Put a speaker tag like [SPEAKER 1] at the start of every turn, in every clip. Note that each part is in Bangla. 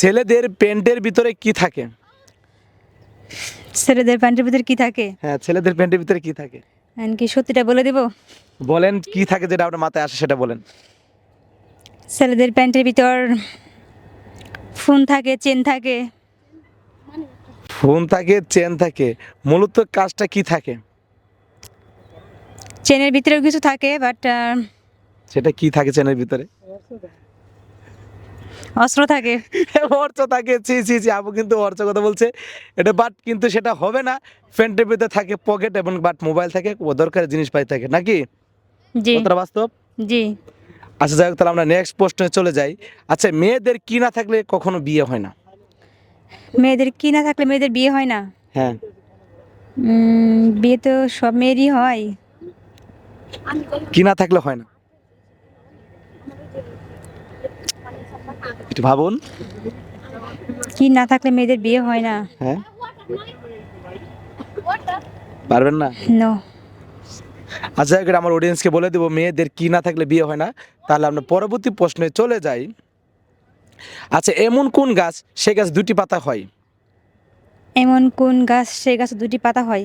[SPEAKER 1] ছেলেদের প্যান্টের ভিতরে কি থাকে?
[SPEAKER 2] ছেলেদের প্যান্টের ভিতরে কি থাকে?
[SPEAKER 1] হ্যাঁ ছেলেদের প্যান্টের ভিতরে কি থাকে?
[SPEAKER 2] এখন কি সত্যিটা বলে দেব?
[SPEAKER 1] বলেন কি থাকে যেটা আপনার মাথায় আসে সেটা বলেন।
[SPEAKER 2] ছেলেদের প্যান্টের ভিতর ফোন থাকে চেন থাকে।
[SPEAKER 1] ফোন থাকে চেন থাকে। মূলত কাজটা কি থাকে?
[SPEAKER 2] চেনের ভিতরেও কিছু থাকে বাট
[SPEAKER 1] সেটা কি থাকে চেনের ভিতরে?
[SPEAKER 2] অস্ত্র থাকে।
[SPEAKER 1] অর্থ থাকে। ছি ছি ছি আপু কিন্তু অর্থ কথা বলছে। এটা বাট কিন্তু সেটা হবে না। প্যান্টের ভিতরে থাকে পকেট এবং বাট মোবাইল থাকে ও দরকারি জিনিস পাই থাকে নাকি?
[SPEAKER 2] জি।
[SPEAKER 1] কথাটা বাস্তব?
[SPEAKER 2] জি।
[SPEAKER 1] আচ্ছা যাই হোক তাহলে আমরা নেক্সট প্রশ্নে চলে যাই। আচ্ছা মেয়েদের কি না থাকলে কখনো বিয়ে হয় না?
[SPEAKER 2] মেয়েদের কি না থাকলে মেয়েদের বিয়ে হয় না?
[SPEAKER 1] হ্যাঁ।
[SPEAKER 2] বিয়ে তো সব মেয়েরই হয়।
[SPEAKER 1] কি না থাকলে হয় না? একটু ভাবুন।
[SPEAKER 2] কি না থাকলে মেয়েদের বিয়ে হয় না।
[SPEAKER 1] হ্যাঁ। পারবেন না?
[SPEAKER 2] নো
[SPEAKER 1] আচ্ছা এবার আমার অডিয়েন্সকে বলে দেবো মেয়েদের কি না থাকলে বিয়ে হয় না। তাহলে আমরা পরবর্তী প্রশ্নে চলে যাই। আচ্ছা এমন কোন গাছ সে গাছ দুটি পাতা হয়?
[SPEAKER 2] এমন কোন গাছ সেই গাছে দুটি পাতা হয়?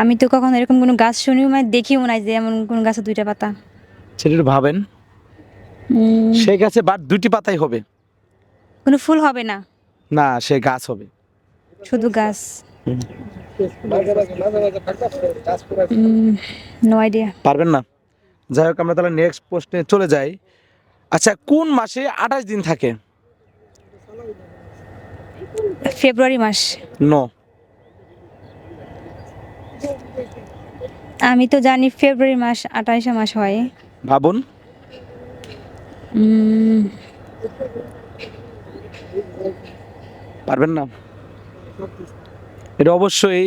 [SPEAKER 2] আমি তো কখনো এরকম কোনো গাছ শুনিও মানে দেখিও নাই যে এমন কোন গাছে দুইটা পাতা।
[SPEAKER 1] সেটা ভাবেন।
[SPEAKER 2] উম,
[SPEAKER 1] সে গাছে বাট দুটি পাতাই হবে।
[SPEAKER 2] কোনো ফুল হবে না?
[SPEAKER 1] না সে গাছ হবে।
[SPEAKER 2] শুধু গাছ। নো আইডিয়া
[SPEAKER 1] পারবেন না। যাই হোক আমরা তাহলে নেক্সট প্রশ্নে চলে যাই। আচ্ছা কোন মাসে আঠাশ দিন থাকে?
[SPEAKER 2] ফেব্রুয়ারি মাস।
[SPEAKER 1] নো
[SPEAKER 2] আমি তো জানি ফেব্রুয়ারি মাস আঠাশে মাস হয়।
[SPEAKER 1] ভাবুন। পারবেন না? এটা অবশ্যই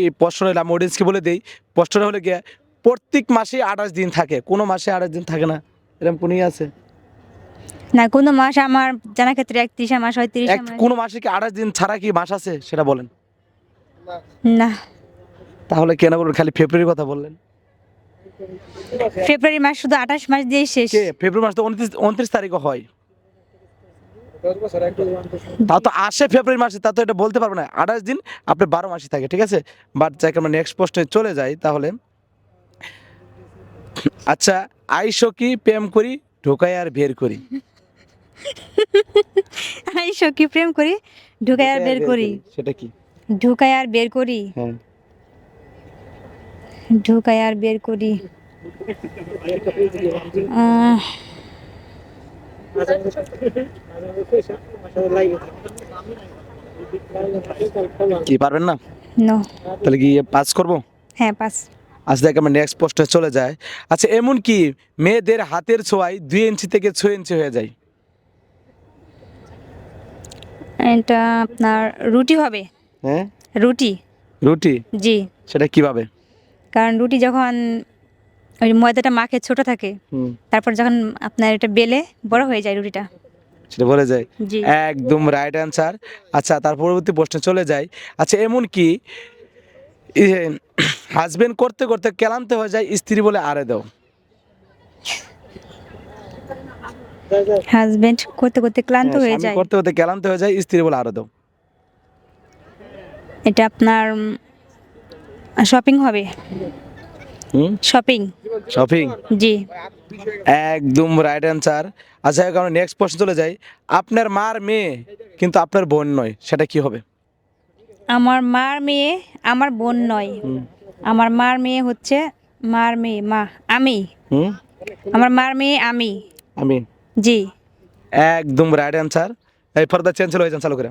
[SPEAKER 1] হলে আমি অডিয়েন্সকে বলে দিই। প্রশ্নটা হলে গিয়ে প্রত্যেক মাসে আঠাশ দিন থাকে কোনো মাসে আঠাশ দিন থাকে না। এরকম কোনই আছে?
[SPEAKER 2] না কোনো মাস আমার জানা ক্ষেত্রে একত্রিশে মাস হয় তিরিশে মাস।
[SPEAKER 1] কোনো মাসে কি আঠাশ দিন ছাড়া কি মাস আছে? সেটা বলেন।
[SPEAKER 2] না।
[SPEAKER 1] তাহলে কেন বলবেন? খালি ফেব্রুয়ারির কথা বললেন।
[SPEAKER 2] ফেব্রুয়ারি মাস শুধু আঠাশ মাস দিয়েই শেষ।
[SPEAKER 1] কে? ফেব্রুয়ারি মাস তো উনত্রিশ উনত্রিশ তারিখও হয়। তাও তো আসে ফেব্রুয়ারি মাসে তা তো এটা বলতে পারব না। আঠাশ দিন আপনার বারো মাসই থাকে ঠিক আছে? বাট যাকে আমরা নেক্সট পোস্টে চলে যাই তাহলে। আচ্ছা আইসো কি প্রেম করি ঢোকাই আর বের করি?
[SPEAKER 2] আমি কি প্রেম করি ঢুকাই আর বের করি
[SPEAKER 1] সেটা কি?
[SPEAKER 2] ঢুকাই আর বের করি।
[SPEAKER 1] হ্যাঁ।
[SPEAKER 2] ঢুকাই আর বের করি।
[SPEAKER 1] কি পারবেন না?
[SPEAKER 2] নো।
[SPEAKER 1] তাহলে কি পাস করব?
[SPEAKER 2] হ্যাঁ পাস।
[SPEAKER 1] আজ দেখে আমরা নেক্সট পোস্টে চলে যায়। আচ্ছা এমন কি মেয়েদের হাতের ছোঁয়ায় দুই ইঞ্চি থেকে ছয় ইঞ্চি হয়ে যায়?
[SPEAKER 2] এটা আপনার রুটি হবে?
[SPEAKER 1] হ্যাঁ?
[SPEAKER 2] রুটি।
[SPEAKER 1] রুটি?
[SPEAKER 2] জি।
[SPEAKER 1] সেটা কীভাবে?
[SPEAKER 2] কারণ রুটি যখন ওই ময়দাটা মাখে ছোট থাকে তারপর যখন আপনার এটা বেলে বড় হয়ে যায় রুটিটা।
[SPEAKER 1] সেটা বলে যায়? একদম রাইট অ্যান্সার আচ্ছা তার পরবর্তী প্রশ্নে চলে যাই। আচ্ছা এমন কি হাজবেন্ড করতে করতে কেলামতে হয়ে যায় স্ত্রী বলে আরে দাও।
[SPEAKER 2] হাজবেন্ড করতে করতে ক্লান্ত
[SPEAKER 1] হ্যাঁ,
[SPEAKER 2] হয়ে যায়।
[SPEAKER 1] করতে করতে কেলামতে হয়ে যায় স্ত্রী বলে আরে দাও।
[SPEAKER 2] এটা আপনার শপিং হবে?
[SPEAKER 1] হুম?
[SPEAKER 2] শপিং
[SPEAKER 1] শপিং
[SPEAKER 2] জি।
[SPEAKER 1] একদম রাইট অ্যান্সার আচ্ছা আমরা নেক্সট প্রশ্ন চলে যাই। আপনার মার মেয়ে কিন্তু আপনার বোন নয় সেটা কি হবে?
[SPEAKER 2] আমার মার মেয়ে আমার বোন নয়। আমার মার মেয়ে হচ্ছে মার মেয়ে মা আমি।
[SPEAKER 1] হুম?
[SPEAKER 2] আমার মার মেয়ে আমি।
[SPEAKER 1] আমি?
[SPEAKER 2] জি।
[SPEAKER 1] একদম রাইট অ্যান্সার এই ফর্দা চেঞ্জ হয়ে যান চালু করে।